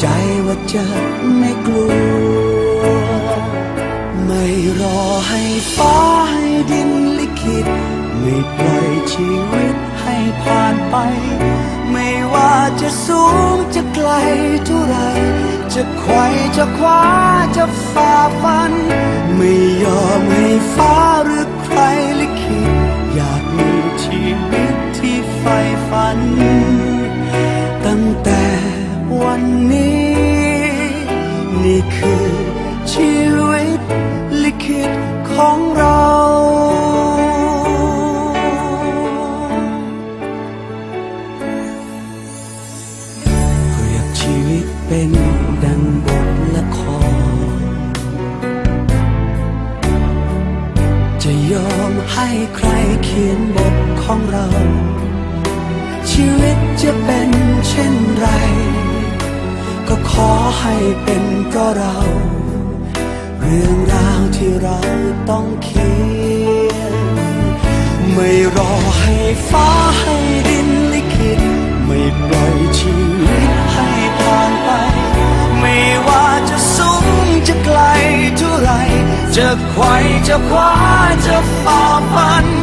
ใจว่าจะไม่กลัว ไม่รอให้ฟ้าให้ดินลิขิต ไม่ปล่อยชีวิตให้ผ่านไป ไม่ว่าจะสูงจะไกลเท่าไร จะไขว่จะคว้าจะฝ่าฟัน ไม่ยอมให้ฟ้าหรือใครลิขิต นี่คือ ชีวิตลิขิตของเราเรียบชีวิตเป็นดังบทละคร จะยอมให้ใครเขียนบทของเรา ชีวิตจะเป็นเช่นไร ก็ขอให้เป็นเพราะเรา เรื่องราวที่เราต้องเขียน ไม่รอให้ฟ้าให้ดินลิขิต ไม่ปล่อยชีวิตให้ผ่านไป ไม่ว่าจะสูงจะไกลเท่าไรจะไขว่จะคว้าจะฝ่าฟัน